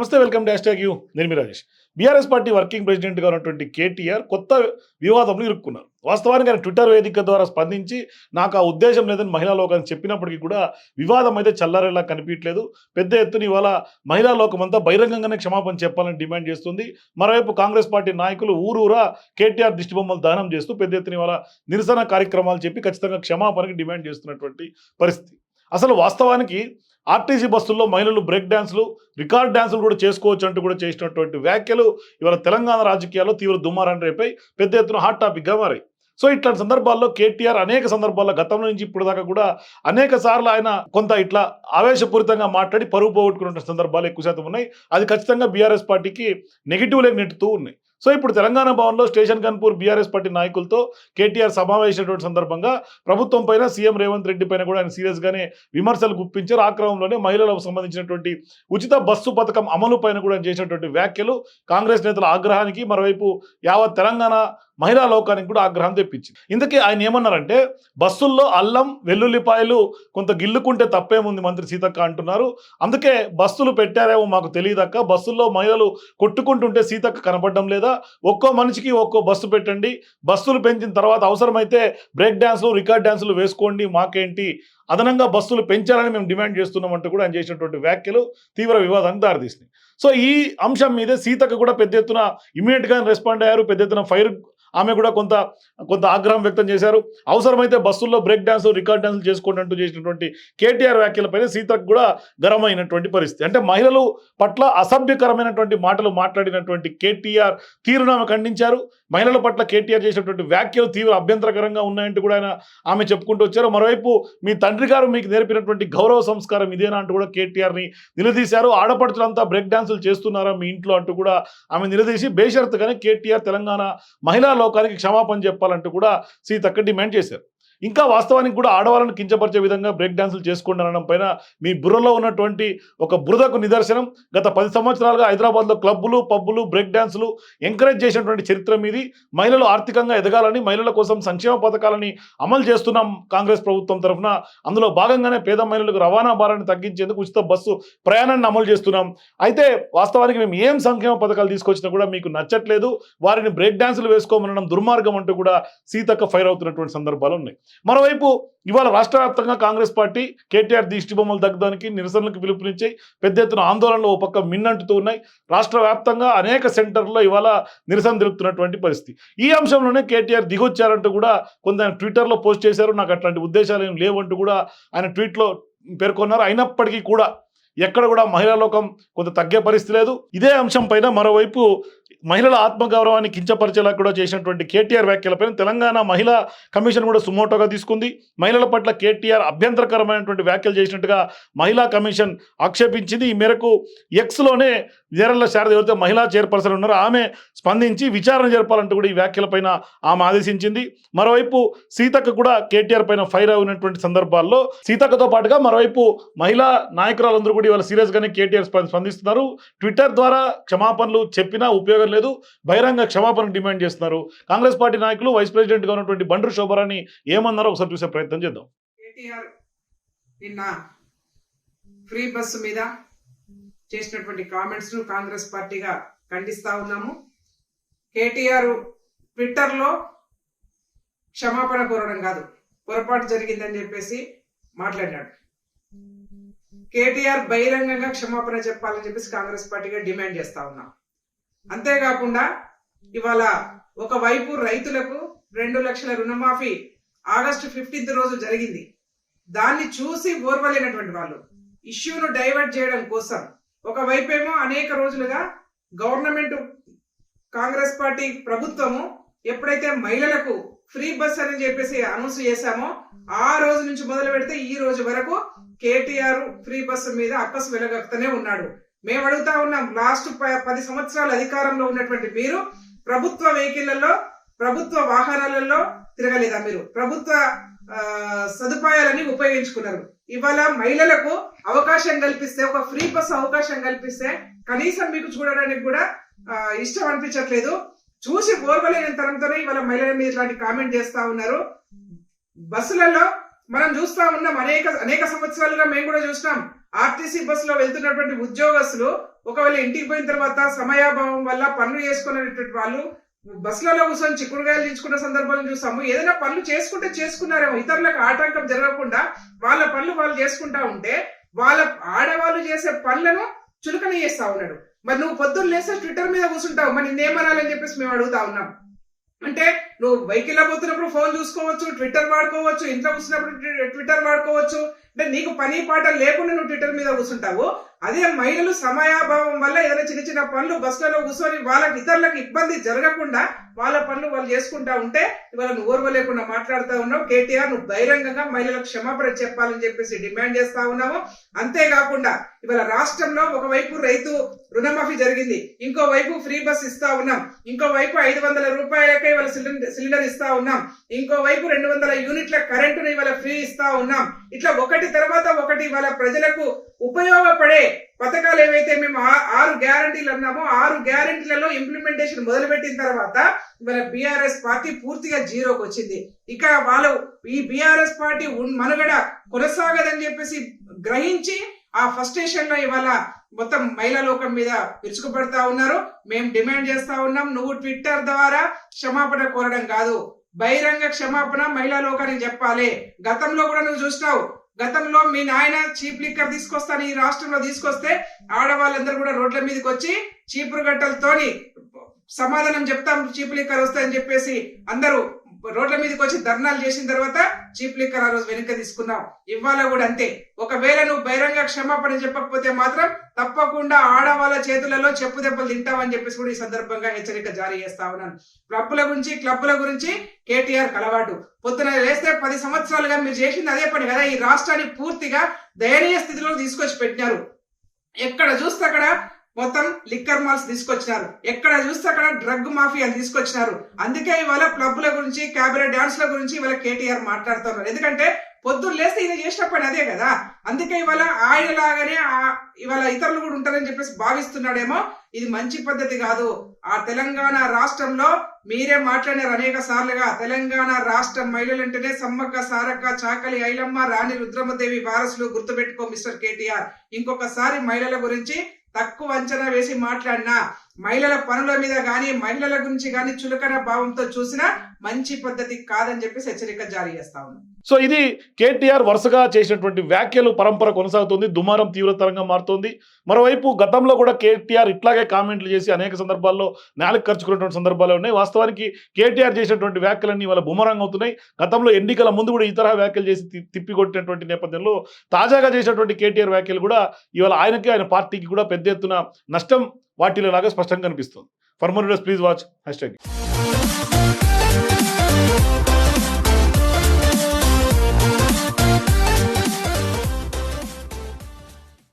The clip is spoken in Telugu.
నమస్తే వెల్కమ్ డాష్ ట్యాగ్ యూ. నేను మీ రాజేష్. బీఆర్ఎస్ పార్టీ వర్కింగ్ ప్రెసిడెంట్గా ఉన్నటువంటి కేటీఆర్ కొత్త వివాదంలో ఇరుక్కున్నారు. వాస్తవానికి ఆయన ట్విట్టర్ వేదిక ద్వారా స్పందించి నాకు ఆ ఉద్దేశం లేదని మహిళా లోకాన్ని చెప్పినప్పటికీ కూడా వివాదం అయితే చల్లారేలా కనిపించలేదు పెద్ద ఎత్తున ఇవాళ మహిళా లోకం అంతా బహిరంగంగానే క్షమాపణ చెప్పాలని డిమాండ్ చేస్తుంది. మరోవైపు కాంగ్రెస్ పార్టీ నాయకులు ఊరూరా కేటీఆర్ దిష్టిబొమ్మలు దానం చేస్తూ పెద్ద ఎత్తున ఇవాళ నిరసన కార్యక్రమాలు చెప్పి ఖచ్చితంగా క్షమాపణకి డిమాండ్ చేస్తున్నటువంటి పరిస్థితి. అసలు వాస్తవానికి ఆర్టీసీ బస్సుల్లో మహిళలు బ్రేక్ డ్యాన్సులు రికార్డ్ డ్యాన్సులు కూడా చేసుకోవచ్చు అంటూ కూడా చేసినటువంటి వ్యాఖ్యలు ఇవాళ తెలంగాణ రాజకీయాల్లో తీవ్ర దుమారాన్ని రేపై పెద్ద ఎత్తున హాట్ టాపిక్గా మారాయి. సో ఇట్లాంటి సందర్భాల్లో కేటీఆర్ అనేక సందర్భాల్లో గతం నుంచి ఇప్పుడు దాకా కూడా అనేక సార్లు ఆయన కొంత ఇట్లా ఆవేశపూరితంగా మాట్లాడి పరువు పోగొట్టుకున్న సందర్భాలు ఎక్కువ శాతం ఉన్నాయి. అది ఖచ్చితంగా బీఆర్ఎస్ పార్టీకి నెగిటివ్లే నెట్టుతూ ఉన్నాయి. సో ఇప్పుడు తెలంగాణ భవన్లో స్టేషన్ కన్పూర్ బీఆర్ఎస్ పార్టీ నాయకులతో కేటీఆర్ సమావేశమైనటువంటి సందర్భంగా ప్రభుత్వం పైన సీఎం రేవంత్ రెడ్డి పైన కూడా ఆయన సీరియస్ గానే విమర్శలు గుప్పించారు. ఆ క్రమంలోనే మహిళలకు సంబంధించినటువంటి ఉచిత బస్సు పథకం అమలు పైన కూడా చేసినటువంటి వ్యాఖ్యలు కాంగ్రెస్ నేతల ఆగ్రహానికి మరోవైపు యావత్ తెలంగాణ మహిళా లోకానికి కూడా ఆగ్రహం తెప్పించింది. ఇందుకే ఆయన ఏమన్నారంటే బస్సుల్లో అల్లం వెల్లుల్లిపాయలు కొంత గిల్లుకుంటే తప్పేముంది మంత్రి సీతక్క అంటున్నారు. అందుకే బస్సులు పెట్టారేమో మాకు తెలియదక్క. బస్సుల్లో మహిళలు కొట్టుకుంటుంటే సీతక్క కనపడడం లేదా? ఒక్కో మనిషికి ఒక్కో బస్సు పెట్టండి. బస్సులు పెంచిన తర్వాత అవసరమైతే బ్రేక్ డ్యాన్సులు రికార్డ్ డ్యాన్సులు వేసుకోండి. మాకేంటి? అదనంగా బస్సులు పెంచాలని మేము డిమాండ్ చేస్తున్నామంటూ కూడా ఆయన చేసినటువంటి వ్యాఖ్యలు తీవ్ర వివాదానికి దారితీసినాయి. సో ఈ అంశం మీదే సీతక్క కూడా పెద్ద ఎత్తున ఇమీడియట్గా రెస్పాండ్ అయ్యారు. పెద్ద ఎత్తున ఫైర్ ఆమె కూడా కొంత కొంత ఆగ్రహం వ్యక్తం చేశారు. అవసరమైతే బస్సుల్లో బ్రేక్ డ్యాన్స్ రికార్డ్ డ్యాన్స్ చేసుకోండి అంటూ చేసినటువంటి కేటీఆర్ వ్యాఖ్యలపైన సీతకు కూడా గరమైనటువంటి పరిస్థితి. అంటే మహిళలు పట్ల అసభ్యకరమైనటువంటి మాటలు మాట్లాడినటువంటి కేటీఆర్ తీరును ఆమె ఖండించారు. మహిళల పట్ల కేటీఆర్ చేసినటువంటి వ్యాఖ్యలు తీవ్ర అభ్యంతరకరంగా ఉన్నాయంటూ కూడా ఆయన ఆమె చెప్పుకుంటూ వచ్చారు. మరోవైపు మీ తండ్రి గారు మీకు నేర్పినటువంటి గౌరవ సంస్కారం ఇదేనా అంటూ కూడా కేటీఆర్ని నిలదీశారు. ఆడపడుచులంతా బ్రేక్ డాన్సులు చేస్తున్నారా మీ ఇంట్లో అంటూ కూడా ఆమె నిలదీసి బేషరత్గానే కేటీఆర్ తెలంగాణ మహిళా లోకానికి క్షమాపణ చెప్పాలంటూ కూడా సీతక్క డిమాండ్ చేశారు. ఇంకా వాస్తవానికి కూడా ఆడవాళ్ళని కించపరిచే విధంగా బ్రేక్ డాన్సులు చేసుకోండి అనడం పైన మీ బుర్రలో ఉన్నటువంటి ఒక బురదకు నిదర్శనం. గత పది సంవత్సరాలుగా హైదరాబాద్లో క్లబ్బులు పబ్బులు బ్రేక్ డాన్సులు ఎంకరేజ్ చేసినటువంటి చరిత్ర మీది. మహిళలు ఆర్థికంగా ఎదగాలని మహిళల కోసం సంక్షేమ పథకాలని అమలు చేస్తున్నాం కాంగ్రెస్ ప్రభుత్వం తరఫున. అందులో భాగంగానే పేద మహిళలకు రవాణా భారాన్ని తగ్గించేందుకు ఉచిత బస్సు ప్రయాణాన్ని అమలు చేస్తున్నాం. అయితే వాస్తవానికి మేము ఏం సంక్షేమ పథకాలు తీసుకొచ్చినా కూడా మీకు నచ్చట్లేదు. వారిని బ్రేక్ డాన్సులు వేసుకోమనడం దుర్మార్గం అంటూ కూడా సీతక్క ఫైర్ అవుతున్నటువంటి సందర్భాలు ఉన్నాయి. మరోవైపు ఇవాళ రాష్ట్ర వ్యాప్తంగా కాంగ్రెస్ పార్టీ కేటీఆర్ దిష్టి బొమ్మలు తగ్గడానికి నిరసనలకు పిలుపునిచ్చాయి పెద్ద ఎత్తున ఆందోళనలు ఓ పక్క మిన్నంటుతూ ఉన్నాయి. రాష్ట్ర వ్యాప్తంగా అనేక సెంటర్లో ఇవాళ నిరసన తెలుపుతున్నటువంటి పరిస్థితి. ఈ అంశంలోనే కేటీఆర్ దిగొచ్చారంటూ కూడా కొంత ఆయన ట్విట్టర్లో పోస్ట్ చేశారు. నాకు అట్లాంటి ఉద్దేశాలు ఏం లేవంటూ కూడా ఆయన ట్వీట్లో పేర్కొన్నారు. అయినప్పటికీ కూడా ఎక్కడ కూడా మహిళా లోకం కొంత తగ్గే పరిస్థితి లేదు. ఇదే అంశం పైన మరోవైపు మహిళల ఆత్మగౌరవాన్ని కించపరిచేలా కూడా చేసినటువంటి కేటీఆర్ వ్యాఖ్యలపైన తెలంగాణ మహిళా కమిషన్ కూడా సుమోటోగా తీసుకుంది. మహిళల పట్ల కేటీఆర్ అభ్యంతరకరమైనటువంటి వ్యాఖ్యలు చేసినట్టుగా మహిళా కమిషన్ ఆక్షేపించింది. ఈ మేరకు ఎక్స్లోనే వీరల్ల శారద ఎవరితో మహిళా చైర్పర్సన్ ఉన్నారో. ఆమె స్పందించి విచారణ జరపాలంటూ కూడా ఈ వ్యాఖ్యలపైన ఆమె ఆదేశించింది. మరోవైపు సీతక్క కూడా కేటీఆర్ పైన ఫైర్ అయినటువంటి సందర్భాల్లో సీతక్కతో పాటుగా మరోవైపు మహిళా నాయకురాలందరూ కూడా ఇవాళ సీరియస్గానే కేటీఆర్ స్పందిస్తున్నారు. ట్విట్టర్ ద్వారా క్షమాపణలు చెప్పినా ఉపయోగం లేదు. బహిరంగ క్షమాపణ డిమాండ్ చేస్తున్నారు. కాంగ్రెస్ పార్టీ నాయకులు వైస్ ప్రెసిడెంట్గా ఉన్నటువంటి బండ్రు శోభరాని ఏమన్నారో ఒకసారి చూసే ప్రయత్నం చేద్దాం. కేటీఆర్ నిన్న ఫ్రీ బస్సు మీద చేసినటువంటి కామెంట్స్ను కాంగ్రెస్ పార్టీగా ఖండిస్తా ఉన్నాము. కేటీఆర్ ట్విట్టర్లో క్షమాపణ కోరడం కాదు పొరపాటు జరిగిందని చెప్పేసి మాట్లాడినాడు కేటీఆర్ బహిరంగంగా క్షమాపణ చెప్పాలని చెప్పేసి కాంగ్రెస్ పార్టీగా డిమాండ్ చేస్తా ఉన్నాం. అంతేకాకుండా ఇవాళ ఒకవైపు రైతులకు రెండు లక్షల రుణమాఫీ ఆగస్టు ఫిఫ్టీన్త్ రోజు జరిగింది. దాన్ని చూసి ఓర్వలేనటువంటి వాళ్ళు. ఇష్యూను డైవర్ట్ చేయడం కోసం ఒకవైపేమో అనేక రోజులుగా గవర్నమెంట్ కాంగ్రెస్ పార్టీ ప్రభుత్వము ఎప్పుడైతే మహిళలకు ఫ్రీ బస్ అని చెప్పేసి అనౌన్స్ చేశామో ఆ రోజు నుంచి మొదలు పెడితే ఈ రోజు వరకు కేటీఆర్ ఫ్రీ బస్సు మీద అప్పస్ వెలగక్కుతూనే ఉన్నాడు. మేము అడుగుతా ఉన్నాం లాస్ట్ పది సంవత్సరాల అధికారంలో ఉన్నటువంటి మీరు ప్రభుత్వ వెహికల్లలో ప్రభుత్వ వాహనాలలో తిరగలేదా మీరు? ప్రభుత్వ సదుపాయాలని ఉపయోగించుకున్నారు. ఇవాళ మహిళలకు అవకాశం కల్పిస్తే ఒక ఫ్రీ బస్ అవకాశం కల్పిస్తే కనీసం మీకు చూడడానికి కూడా ఇష్టం అనిపించట్లేదు. చూసి ఓర్వలేని తరంతోనే ఇవాళ మహిళల మీద ఇలాంటి కామెంట్ చేస్తా ఉన్నారు. బస్సులలో మనం చూస్తా ఉన్నాం అనేక అనేక సంవత్సరాలుగా మేము కూడా చూసినాం. ఆర్టీసీ బస్సులో వెళ్తున్నటువంటి ఉద్యోగస్తులు ఒకవేళ ఇంటికి పోయిన తర్వాత సమయాభావం వల్ల పనులు చేసుకునేటువంటి వాళ్ళు బస్సులలో కూర్చొని చిక్కుడుగాయలు తీసుకున్న సందర్భాలను చూసాము ఏదైనా పనులు చేసుకుంటే చేసుకున్నారేమో. ఇతరులకు ఆటంకం జరగకుండా వాళ్ళ పనులు వాళ్ళు చేసుకుంటా ఉంటే వాళ్ళ ఆడవాళ్ళు చేసే పనులను చులకన చేస్తా ఉన్నాడు. మరి నువ్వు పొద్దున్న లేస్తే ట్విట్టర్ మీద కూర్చుంటావు. మరి నేమనాలని చెప్పేసి మేము అడుగుతా ఉన్నాం. అంటే నువ్వు వెహికల్ పోతున్నప్పుడు ఫోన్ చూసుకోవచ్చు ట్విట్టర్ వాడుకోవచ్చు ఇంట్లో కూర్చున్నప్పుడు ట్విట్టర్ వాడుకోవచ్చు. అంటే నీకు పని పాట లేకుండా నువ్వు ట్విట్టర్ మీద కూర్చుంటావు. అదే మహిళలు సమయాభావం వల్ల ఏదైనా చిన్న చిన్న పనులు బస్సులలో కూర్చొని వాళ్ళకి ఇతరులకు ఇబ్బంది జరగకుండా వాళ్ళ పనులు వాళ్ళు చేసుకుంటా ఉంటే ఇవాళ నువ్వు ఓర్వలేకుండా మాట్లాడుతూ ఉన్నావు. కేటీఆర్ నువ్వు బహిరంగంగా మహిళలకు క్షమాపణ చెప్పాలని చెప్పేసి డిమాండ్ చేస్తా ఉన్నాము అంతేకాకుండా ఇవాళ రాష్ట్రంలో ఒకవైపు రైతు రుణమాఫీ జరిగింది ఇంకో వైపు ఫ్రీ బస్ ఇస్తా ఉన్నాం. ఇంకో వైపు ఐదు వందల రూపాయలకే ఇవాళ సిలిండర్ సిలిండర్ ఇస్తా ఉన్నాం. ఇంకో వైపు రెండు వందల యూనిట్ల కరెంటును ఇవాళ ఫ్రీ ఇస్తా ఉన్నాం. ఇట్లా ఒకటి తర్వాత ఒకటి ఇవాళ ప్రజలకు ఉపయోగపడే పథకాలు ఏవైతే మేము ఆ- ఆరు గ్యారంటీలు అన్నామో ఆరు గ్యారంటీలలో ఇంప్లిమెంటేషన్ మొదలుపెట్టిన తర్వాత ఇవాళ బీఆర్ఎస్ పార్టీ పూర్తిగా జీరోకి వచ్చింది. ఇక వాళ్ళు ఈ బీఆర్ఎస్ పార్టీ మనుగడ కొనసాగదని చెప్పేసి గ్రహించి ఆ ఫస్టేషన్లో ఇవాళ మొత్తం మహిళా లోకం మీద విరుచుకుపడతా ఉన్నారు. మేము డిమాండ్ చేస్తా ఉన్నాం. నువ్వు ట్విట్టర్ ద్వారా క్షమాపణ కోరడం కాదు. బహిరంగ క్షమాపణ మహిళా లోకానికి చెప్పాలి. గతంలో కూడా నువ్వు చూసినావు. గతంలో మీ నాయన చీప్ లిక్కర్ తీసుకొస్తాను ఈ రాష్ట్రంలో తీసుకొస్తే ఆడవాళ్ళందరూ కూడా రోడ్ల మీదకి వచ్చి చీపురు గట్టలతోని సమాధానం చెప్తాం చీపు లిక్కర్ వస్తాయని చెప్పేసి అందరూ రోడ్ల మీదకి వచ్చి ధర్నాలు చేసిన తర్వాత చీప్ లిక్కర్ ఆ రోజు వెనుక తీసుకున్నాం. ఇవాళ కూడా అంతే. ఒకవేళ నువ్వు బహిరంగ క్షమాపణ చెప్పకపోతే మాత్రం తప్పకుండా ఆడవాళ్ళ చేతులలో చెప్పు దెబ్బలు తింటావని చెప్పేసి కూడా ఈ సందర్భంగా హెచ్చరిక జారీ చేస్తా ఉన్నాను. క్లబ్ల గురించి క్లబ్ల గురించి కేటీఆర్ కలవాటు. పొద్దున లేస్తే పది సంవత్సరాలుగా మీరు చేసింది అదే పని కదా? ఈ రాష్ట్రాన్ని పూర్తిగా దయనీయ స్థితిలో తీసుకొచ్చి పెట్టినారు. ఎక్కడ చూస్తే అక్కడ మొత్తం లిక్కర్ మాల్స్ తీసుకొచ్చినారు. ఎక్కడ చూస్తే అక్కడ డ్రగ్ మాఫియా తీసుకొచ్చినారు. అందుకే ఇవాళ క్లబ్ల గురించి క్యాబరే డాన్స్ల గురించి ఇవాళ కేటీఆర్ మాట్లాడుతున్నారు. ఎందుకంటే పొద్దున్న లేస్తే ఈయన చేసిన పని అదే కదా. అందుకే ఇవాళ ఆయన లాగానే ఇవాళ ఇతరులు కూడా ఉంటారని చెప్పేసి భావిస్తున్నాడేమో. ఇది మంచి పద్ధతి కాదు. ఆ తెలంగాణ రాష్ట్రంలో మీరే మాట్లాడారు అనేక సార్లుగా. తెలంగాణ రాష్ట్ర మహిళలంటేనే సమ్మక్క సారక్క చాకలి ఐలమ్మ రాణి రుద్రమదేవి వారసులు గుర్తుపెట్టుకో మిస్టర్ కేటీఆర్. ఇంకొకసారి మహిళల గురించి తక్కువ అంచనా వేసి మాట్లాడినా మహిళల పనుల మీద కానీ మహిళల గురించి కానీ చులకన భావంతో చూసినా మంచి పద్ధతి కాదని చెప్పేసి హెచ్చరిక జారీ చేస్తా ఉన్నాం. సో ఇది కేటీఆర్ వరుసగా చేసినటువంటి వ్యాఖ్యలు పరంపర కొనసాగుతుంది దుమారం తీవ్రతరంగా మారుతోంది. మరోవైపు గతంలో కూడా కేటీఆర్ ఇట్లాగే కామెంట్లు చేసి అనేక సందర్భాల్లో నేలకు ఖర్చుకున్నటువంటి సందర్భాలు ఉన్నాయి. వాస్తవానికి కేటీఆర్ చేసినటువంటి వ్యాఖ్యలన్నీ ఇవాళ బుమరంగ్ అవుతున్నాయి. గతంలో ఎన్నికల ముందు కూడా ఇతర వ్యాఖ్యలు చేసి తిప్పికొట్టినటువంటి నేపథ్యంలో తాజాగా చేసినటువంటి కేటీఆర్ వ్యాఖ్యలు కూడా ఇవాళ ఆయనకి ఆయన పార్టీకి కూడా పెద్ద ఎత్తున నష్టం వాటిలో లాగా స్పష్టంగా కనిపిస్తుంది. For more please watch hashtag